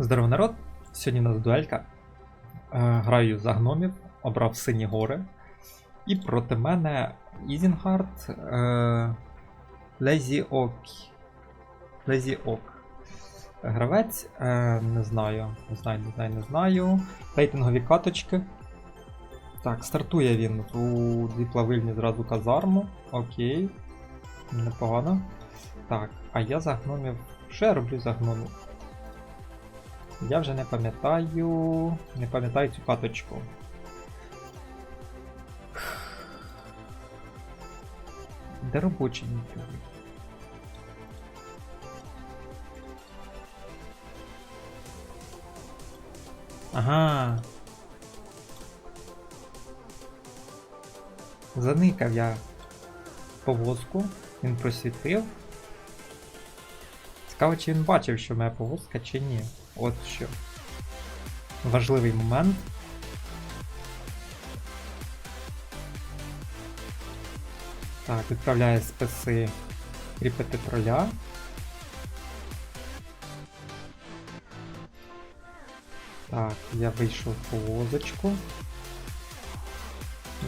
Здорово, народ! Сьогодні у нас дуелька. Е, граю за гномів, обрав сині гори. І проти мене Ізінгард е, Лезі Ок. Лезі Ок. Гравець, е, не знаю, не знаю, не знаю, не знаю. Рейтингові каточки. Так, стартує він у дві плавильні зразу казарму. Окей. Непогано. Так, а я за гномів. Що я роблю за гномів? Я вже не пам'ятаю. Не пам'ятаю цю каточку. Де робочі нічого? Ага. Заникав я повозку, він просвітив. Цікаво, чи він бачив, що моя повозка, чи ні. От що. Важливий момент. Так, відправляє списи кріпити троля. Так, я вийшов в повозочку.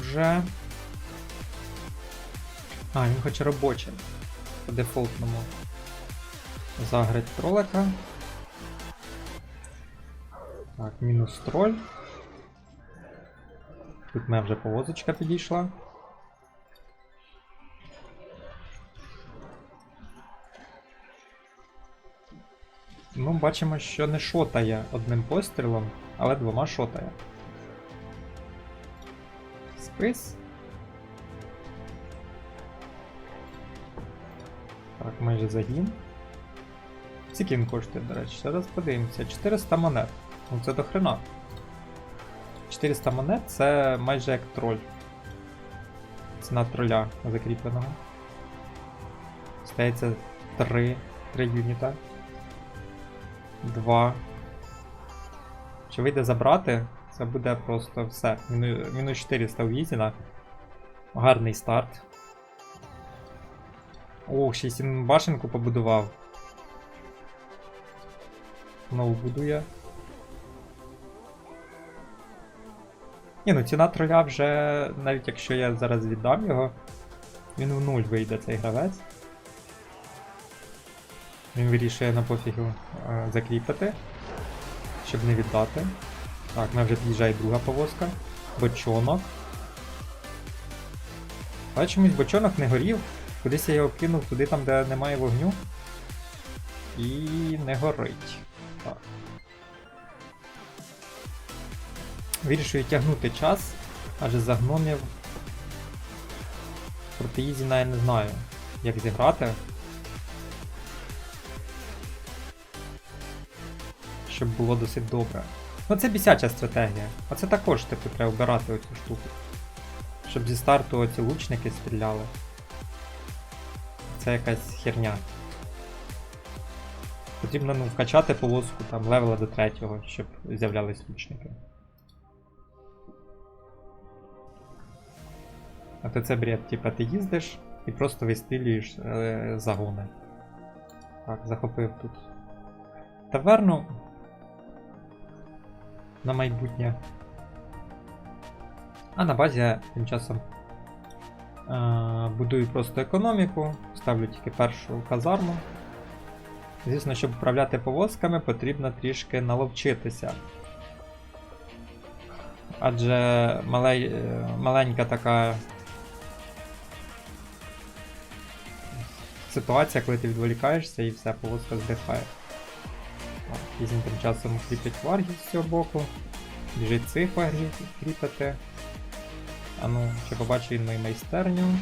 Вже. А, він хоче робочим. По дефолтному. Заграть тролика. Так, мінус троль. Тут мене вже повозочка підійшла. Ну, бачимо, що не шотає одним пострілом, але двома шотає. Спис. Так, майже загін. Скільки він коштує, до речі, зараз подивимося. 400 монет. Ну це до хрена. 400 монет це майже як троль. Ціна троля закріпленого. Стається 3, 3 юніта. 2. Чи вийде забрати? Це буде просто все. Мінус 400 у Ізіна. Гарний старт. Ох, ще й башенку побудував. Знову будує. Ні, ну ціна троля вже, навіть якщо я зараз віддам його, він в нуль вийде цей гравець. Він вирішує на пофігу е, закріпити, щоб не віддати. Так, в мене вже під'їжджає друга повозка. Бочонок. Але чомусь бочонок не горів. Кудись я його кинув туди, там, де немає вогню. І не горить. Так. Вирішую тягнути час, адже за гномів проти Ізіна я не знаю, як зіграти. Щоб було досить добре. Ну це бісяча стратегія. Оце також типу треба вбирати оцю штуку. Щоб зі старту оці лучники стріляли. Це якась херня. Потрібно ну, вкачати полоску там левела до третього, щоб з'являлись лучники. А то це бред, типа ти їздиш і просто вистрілюєш е, загони. Так, захопив тут таверну на майбутнє. А на базі я тим часом е, будую просто економіку, ставлю тільки першу казарму. Звісно, щоб управляти повозками, потрібно трішки наловчитися. Адже малей, е, маленька така ситуація, коли ти відволікаєшся і все, повозка здихає. Візьм тим часом кріпить варгів з цього боку. Біжить цих варгів кріпити. А ну, чи побачив він мою майстерню?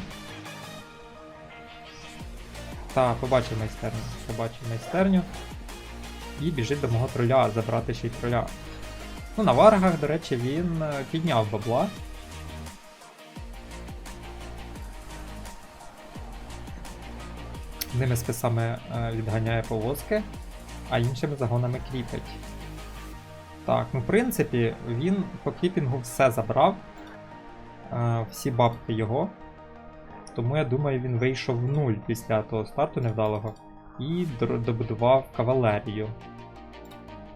Так, побачив майстерню. Побачив майстерню. І біжить до мого троля, забрати ще й троля. Ну, на варгах, до речі, він е, підняв бабла. Ними списами е, відганяє повозки, а іншими загонами кріпить. Так, ну в принципі, він по кріпінгу все забрав. Е, всі бабки його. Тому я думаю, він вийшов в нуль після того старту невдалого і добудував кавалерію.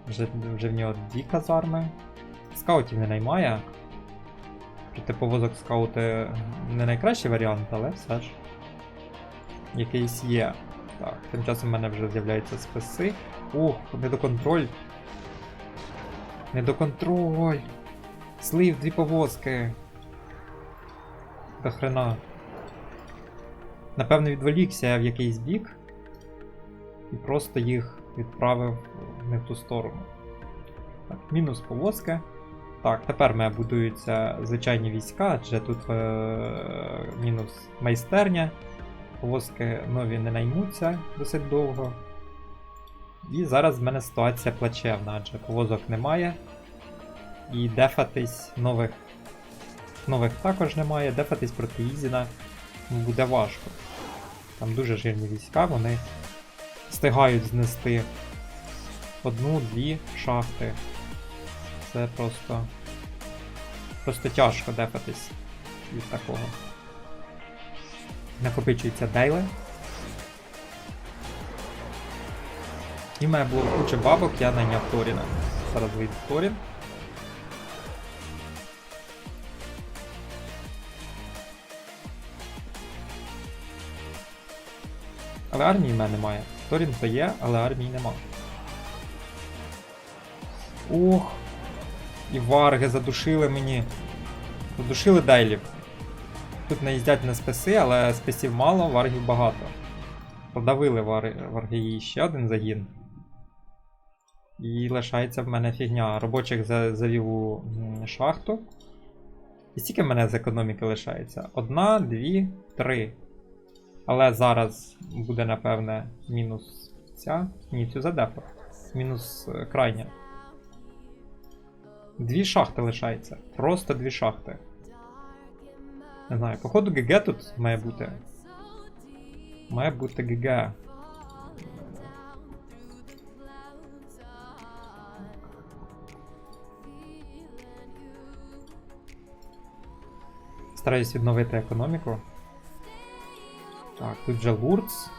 Вже, вже в нього дві казарми. Скаутів не наймає. Проти повозок скаути не найкращий варіант, але все ж. Якийсь є. Так, тим часом в мене вже з'являються списи. Ух, недоконтроль. Недоконтроль. Слив дві повозки. До хрена. Напевно, відволікся я в якийсь бік і просто їх відправив не в ту сторону. Так, мінус повозки. Так, тепер мене будуються звичайні війська, адже тут е- мінус майстерня. Повозки нові не наймуться досить довго. І зараз в мене ситуація плачевна, адже повозок немає. І дефатись нових. Нових також немає. Дефатись проти Ізіна буде важко. Там дуже жирні війська, вони встигають знести одну-дві шахти. Це просто. Просто тяжко дефатись від такого. Накопичуються дейли. І в мене було куча бабок, я найняв Торіна. Зараз вийде Торін. Але армії в мене немає. Торін то є, але армії нема. Ох! І варги задушили мені. Задушили дейлів. Тут наїздять на списи, але списів мало, варгів багато. Продавили вар... варги її ще один загін. І лишається в мене фігня. Робочих завів у шахту. І скільки в мене з економіки лишається? Одна, дві, три. Але зараз буде, напевне, мінус ця. Ні, цю задефа. Мінус е, крайня. Дві шахти лишається. Просто дві шахти. Не знаю, походу ГГ тут має бути. Має бути ГГ. Стараюсь відновити економіку. Так, тут же Лурц.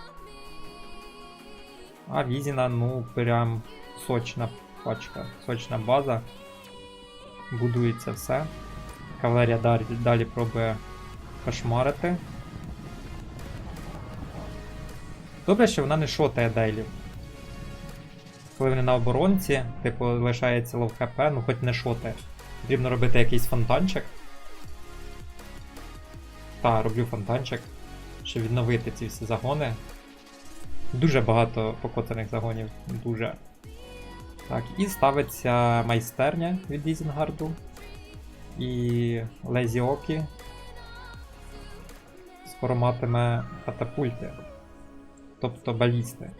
А Візіна, ну, прям сочна пачка, сочна база. Будується все. Кавалерія далі, далі пробує кошмарити. Добре, що вона не шотає дейлів. Коли вони на оборонці, типу, лишається лов хп, ну хоч не шотає. Потрібно робити якийсь фонтанчик. Та, роблю фонтанчик, щоб відновити ці всі загони. Дуже багато покоцаних загонів, дуже. Так, і ставиться майстерня від Ізінгарду. І Лезі Окі скоро матиме катапульти. Тобто балісти.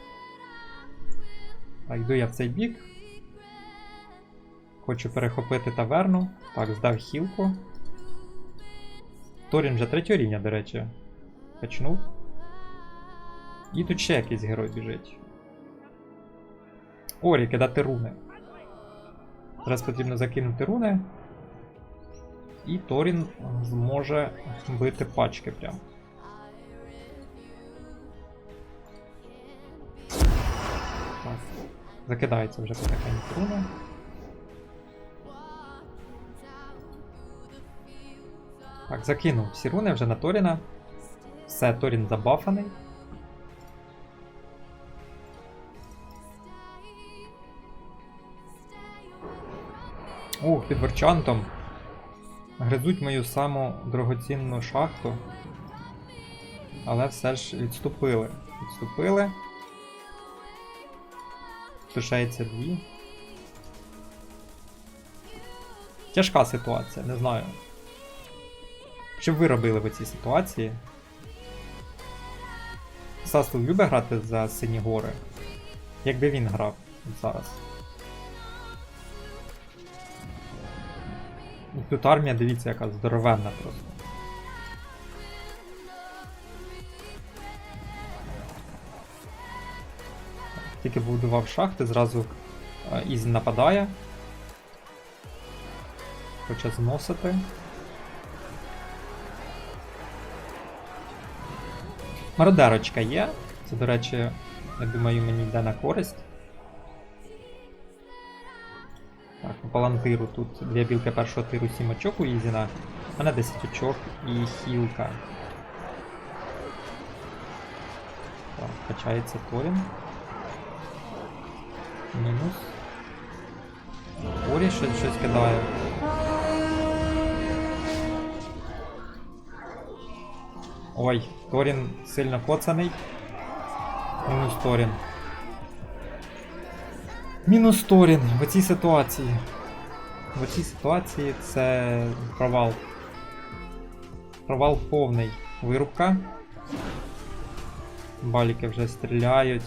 Так, йду я в цей бік. Хочу перехопити таверну. Так, здав хілку. Торін вже третього рівня, до речі. Качнув. І тут ще якийсь герой біжить. Орі, кидати руни. Зараз потрібно закинути руни. І Торін зможе бити пачки прям. Закидається вже потихеньку. Так, закинув всі руни вже на Торіна. Все, Торін забафаний. Ух, під Ворчантом. Гризуть мою саму дорогоцінну шахту. Але все ж відступили. Відступили. Лишається дві. Тяжка ситуація, не знаю. Що ви робили в цій ситуації? Састл любить грати за сині гори. Якби він грав зараз. І тут армія, дивіться, яка здоровенна просто. Тільки будував шахти, зразу е, нападає. Хоче зносити. Мародерочка є. Це, до речі, я думаю, мені йде на користь. Так, по палантиру тут дві білки першого тиру 7 очок у Ізіна. У мене 10 очок і хілка. Так, качається Торін. Мінус. Орі щось, щось кидає. Ой, Торін сильно коцаний. Мінус Торін. Мінус Торін в цій ситуації. В цій ситуації це провал. Провал повний. Вирубка. Баліки вже стріляють.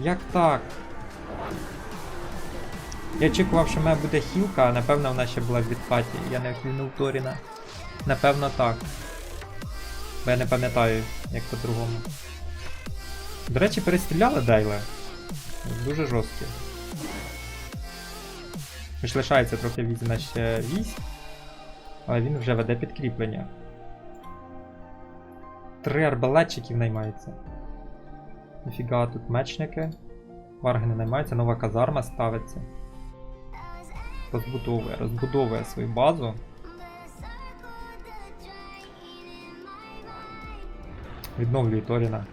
Як так? Я очікував, що в мене буде хілка, а напевно вона ще була в відхаті. Я не хильнув Торіна. Напевно так. Бо я не пам'ятаю, як по-другому. До речі, перестріляли Дайла. Дуже жорсткі. Хоч лишається трохи візна ще військ, але він вже веде підкріплення. Три арбалетчиків наймається. Ніфіга тут мечники. Варги не наймаються, нова казарма ставиться. Розбудовує, розбудовує свою базу. Відновлює Торіна.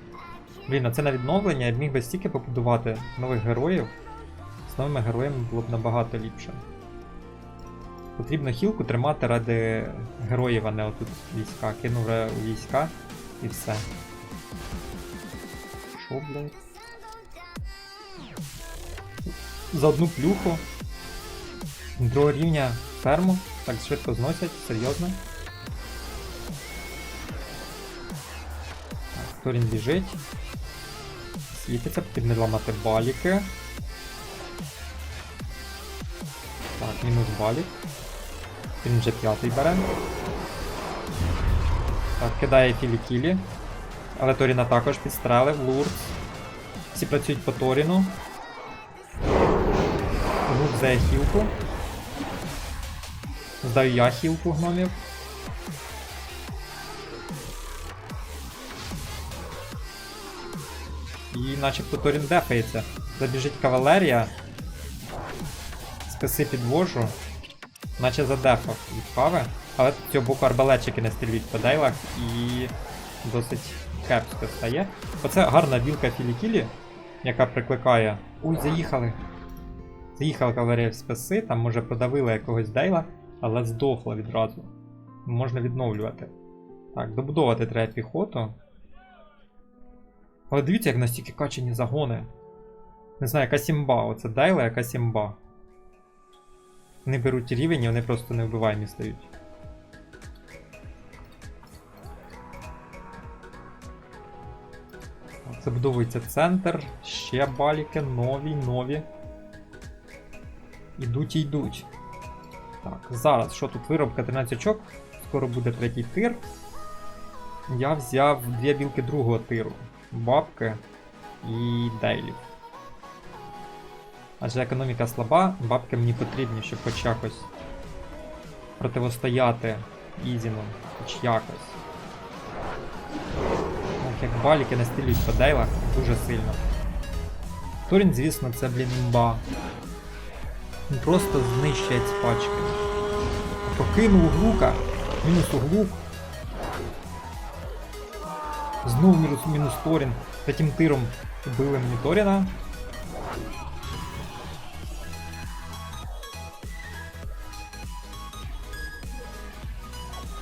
Блін, а це на відновлення я б міг би стільки побудувати нових героїв. З новими героями було б набагато ліпше. Потрібно хілку тримати ради героїв, а не отут війська. Кинув у війська і все. Шо, блядь? За одну плюху. Другого рівня ферму. Так швидко зносять, серйозно. Так, Торін біжить. Світиться, потрібно ламати баліки. Так, мінус балік. Він вже п'ятий бере. Так, кидає філі-кілі. Але Торіна також підстрелив, Лурц. Всі працюють по Торіну. Гук здає хілку. Здаю я хілку гномів. І начебто Торін дефається. Забіжить кавалерія. Списи підвожу. Наче задефав від кави. Але цього боку арбалетчики не стрілюють по дейлах і досить кепсько стає. Оце гарна білка Філікілі, яка прикликає. Ой, заїхали. Заїхала кавалерія в списи, там може продавила якогось дейла, але здохла відразу. Можна відновлювати. Так, добудовувати треба піхоту. Але дивіться, як настільки качені загони. Не знаю, яка сімба, оце Дайла, яка сімба. Вони беруть рівень і вони просто невбиваємі стають. Забудовується центр, ще баліки, нові, нові. Ідуть і йдуть. Так, зараз, що тут виробка 13 очок, скоро буде третій тир. Я взяв дві білки другого тиру. Бабки і дейлів. Адже економіка слаба, бабки мені потрібні, щоб хоч якось противостояти Ізіну, хоч якось. Баліки не стрілюють по дейлах дуже сильно. Турін, звісно, це, блін, імба. Він просто знищує ці пачки. Покинув углука. Мінус углук. Знов мінус, мінус Торін. Таким тиром били мені Торіна.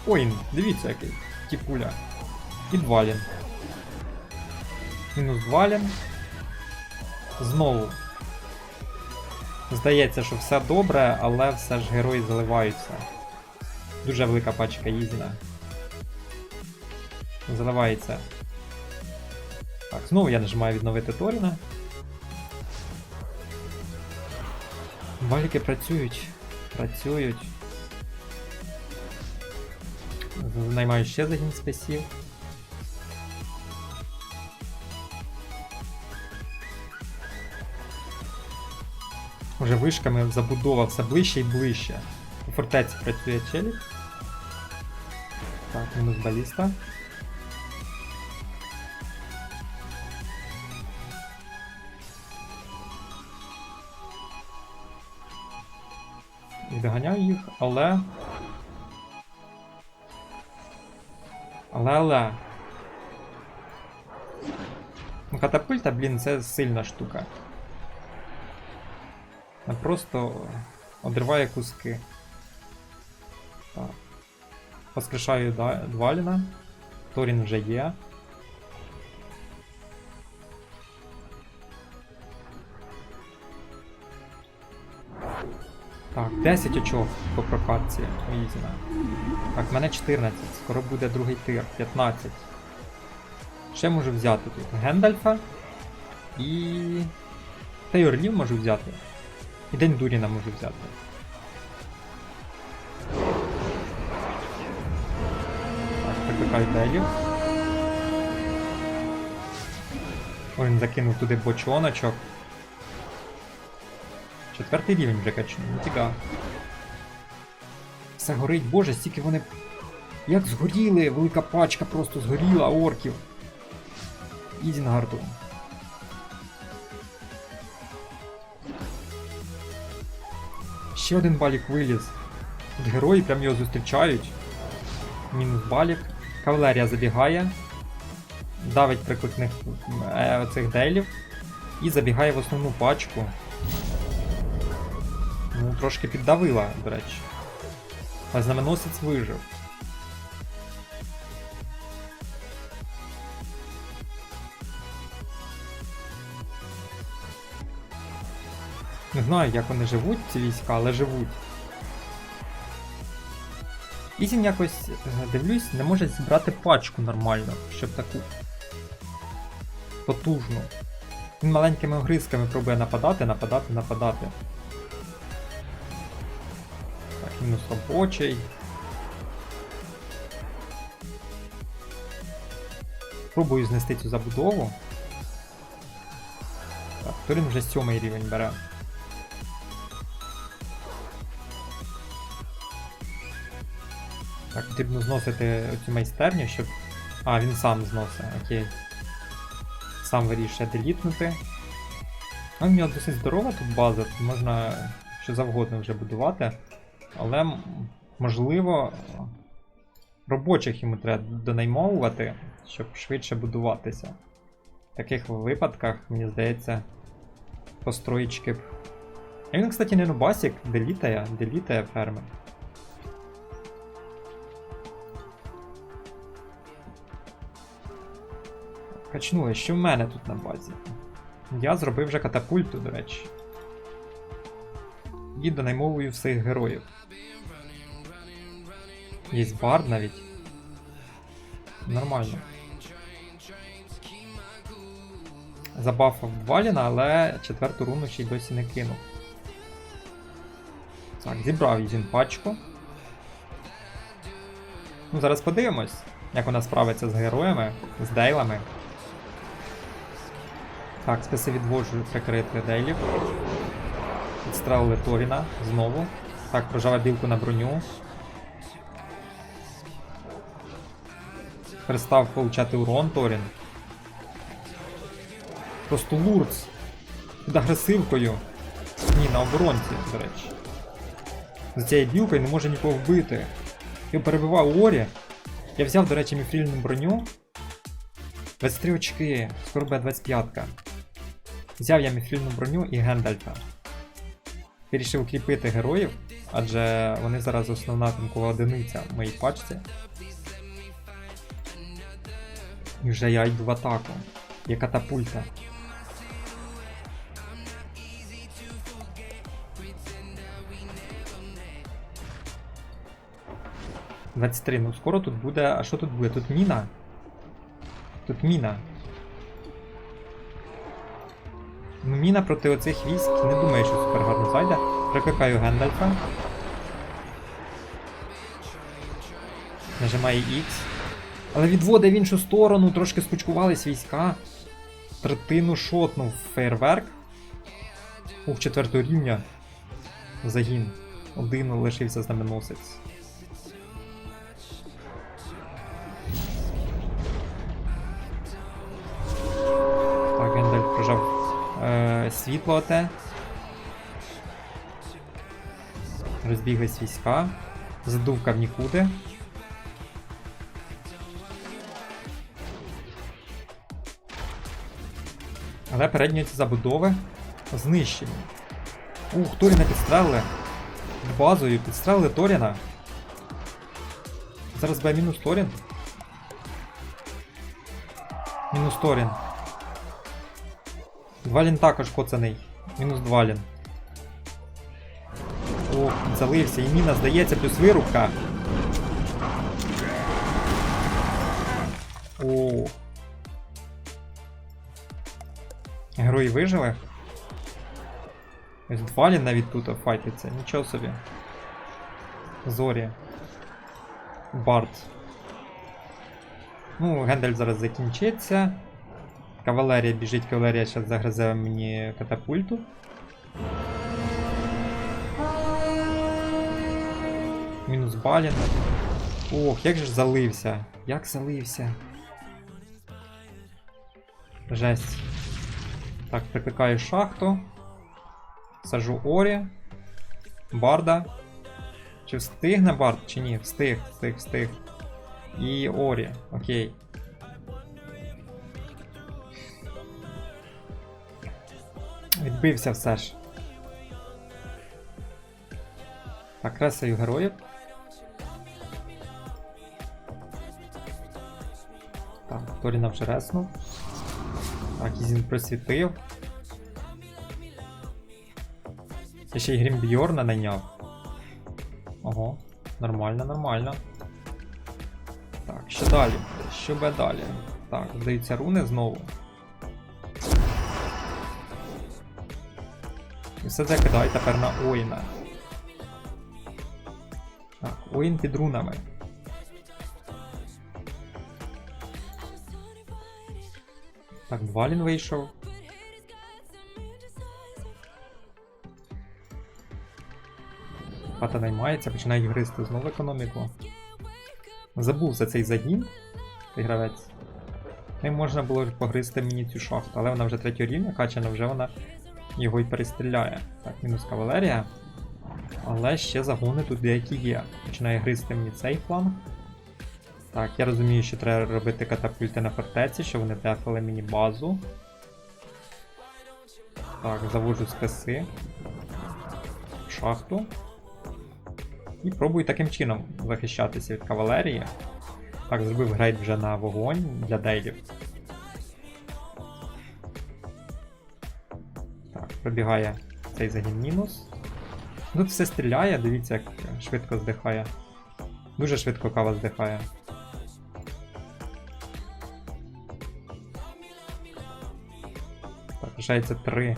Ой, дивіться який. Тіпуля. І Двалін. Мінус Двалін. Знову. Здається, що все добре, але все ж герої заливаються. Дуже велика пачка Ізіна. Заливається. Так, знову я нажимаю відновити Торіна. Баліки працюють. Працюють. Наймаю ще загін спесів. Уже вишками забудова все ближче і ближче. У фортеці працює челік. Так, мінус баліста. відганяю їх, але. Але але. Ну, катапульта, блін, це сильна штука. Вона просто одриває куски. Так. Воскрешаю Дваліна. Торін вже є. Так, 10 очок по прокатці у Ізіна. Так, в мене 14, скоро буде другий тир, 15. Ще можу взяти тут Гендальфа і. Та й Орлів можу взяти. І День Дуріна можу взяти. Так, Делів. Ой, він закинув туди бочоночок. Четвертий рівень вже качну, ніфіга. Все горить, боже, стільки вони. Як згоріли, велика пачка просто згоріла орків. Ізінгарту. Ще один балік виліз. Тут герої прям його зустрічають. Мінус балік. Кавалерія забігає. Давить прикликних е, оцих дейлів. І забігає в основну пачку. Ну, трошки піддавила, до речі. А знаменосець вижив. Не знаю, як вони живуть, ці війська, але живуть. Ізін якось, е, дивлюсь, не може зібрати пачку нормально, щоб таку потужну. Він маленькими огризками пробує нападати, нападати, нападати. Так, мінус робочий. Пробую знести цю забудову. Так, Турін вже сьомий рівень бере. Так, потрібно зносити цю майстерню, щоб. А, він сам зносить, окей. Сам вирішує делітнути. А в нього досить здорова тут база, тут можна що завгодно вже будувати. Але можливо робочих йому треба донаймовувати, щоб швидше будуватися. В таких випадках, мені здається, построїчки. А він, кстати, не нубасік, делітає, делітає ферми. Качнули, що в мене тут на базі? Я зробив вже катапульту, до речі. І донаймовую всіх героїв. Є бард навіть. Нормально. Забафав Валіна, але четверту руну ще й досі не кинув. Так, зібрав Ізін пачку. Ну, зараз подивимось, як вона справиться з героями, з дейлами. Так, списи відводжу прикрити дейлів. Відстрелили Торіна знову. Так, прожала білку на броню. Перестав получати урон Торін. Просто лурц. Під агресивкою. Ні, на оборонці, до речі. З цією білкою не може нікого вбити. Я перебивав Орі. Я взяв, до речі, міфрільну броню. 23 очки, скоро буде 25. Взяв я міфрільну броню і Гендальфа. Вирішив укріпити героїв, адже вони зараз основна тамкова одиниця в моїй пачці. І вже я йду в атаку. Є катапульта. Двадцять ну скоро тут буде. А що тут буде? Тут міна? Тут міна. Міна проти оцих військ не думаю, що супер гарно зайде. Прикликаю Гендальфа. Нажимаю X. Але відводить в іншу сторону, трошки скучкувались війська. Третину шотнув фейерверк. Ух, четвертого рівня. Загін. Один лишився знаменосець. Так, Гендальф прожав світло те. Розбіглись війська. Задувка в нікуди. Але передні ці забудови знищені. Ух, Торіна підстрелили. Базою підстрелили Торіна. Зараз буде мінус Торін. Мінус Торін. Двалін також коцаний. Мінус Двалін. Ох, залився. І міна здається, плюс вирубка. О. Герої вижили. Ось Двалін навіть тут файтиться, нічого собі. Зорі. Барт. Ну, Гендель зараз закінчиться. Кавалерія біжить, кавалерія зараз загризе мені катапульту. Мінус Балін. Ох, як же залився. Як залився. Жесть. Так, припікаю шахту. Сажу Орі. Барда. Чи встигне Бард, чи ні? Встиг, встиг, встиг. І Орі. Окей. Відбився все ж. Так, кресаю героїв. Так, Торіна вже реснув. Так, Ізін просвітив. Я ще й Грімбьорна найняв. Ого, нормально, нормально. Так, що далі? Що буде далі? Так, здаються руни знову. І все це кидаю тепер на Оїна. Так, Оїн під рунами. Так, Двалін вийшов. Хата наймається, починають гризти знову економіку. Забув за цей загін, цей гравець. Ним можна було погризти мені цю шахту, але вона вже третього рівня качана, вже вона його й перестріляє. Так, мінус кавалерія. Але ще загони тут деякі є. Починає гризти мені цей фланг. Так, я розумію, що треба робити катапульти на фортеці, щоб вони дефали мені базу. Так, заводжу списи. Шахту. І пробую таким чином захищатися від кавалерії. Так, зробив грейд вже на вогонь для дейлів. Пробігає цей загін мінус. Тут все стріляє, дивіться, як швидко здихає. Дуже швидко кава здихає. Так, лишається три.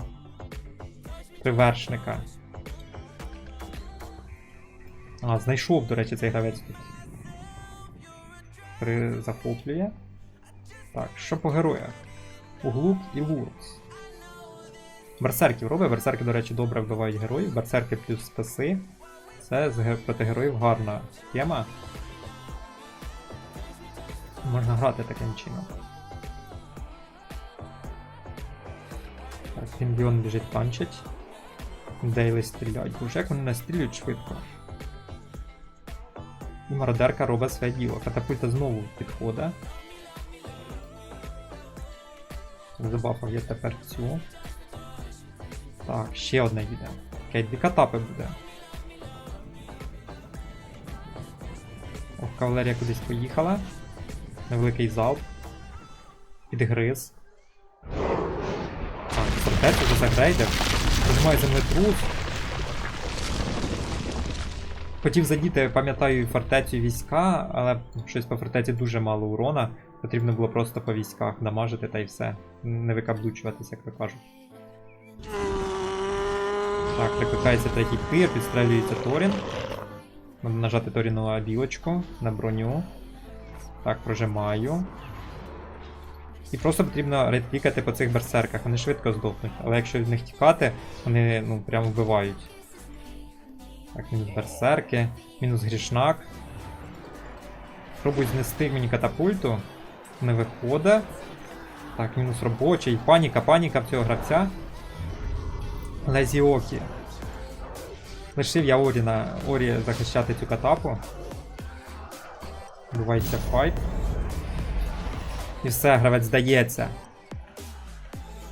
Три вершника. А, знайшов, до речі, цей гравець тут. Три захоплює. Так, що по героях? Углук і Луркс. Берсерків робить. Берсерки, до речі, добре вбивають героїв. Берсерки плюс списи. Це з проти героїв гарна тема. Можна грати таким чином. Так, Фінбіон біжить танчить. Дейли стріляють. Боже, як вони настрілюють швидко. І мародерка робить своє діло. Катапульта знову підходить. Забафав я тепер цю. Так, ще одна їде. Окей, дві катапи буде. Ох, кавалерія кудись поїхала. Невеликий залп. Підгриз. Так, фортецю вже загрейдив. Нажимаю землетрус. Хотів задіти, пам'ятаю, фортецю війська, але щось по фортеці дуже мало урона. Потрібно було просто по військах дамажити та й все. Не викаблучуватися, як то кажуть. Так, прикликається третій тир, підстрелюється Торін. Можна нажати Торіну білочку на броню. Так, прожимаю. І просто потрібно редпікати по цих берсерках, вони швидко здохнуть. Але якщо від них тікати, вони ну прямо вбивають. Так, мінус берсерки, мінус грішнак. Пробуй знести мені катапульту. Не виходить. Так, мінус робочий. Паніка, паніка в цього гравця. Лезіокі. Лишив я Орі на Орі захищати цю катапу. Відбувається файт. І все, гравець здається.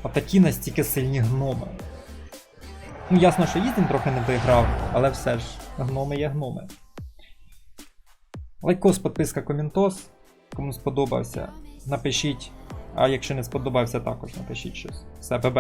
Отакі настільки сильні гноми. Ну, ясно, що Ізін трохи не доіграв, але все ж, гноми є гноми. Лайкос, підписка, коментос. Кому сподобався, напишіть. А якщо не сподобався, також напишіть щось. Все, ББ.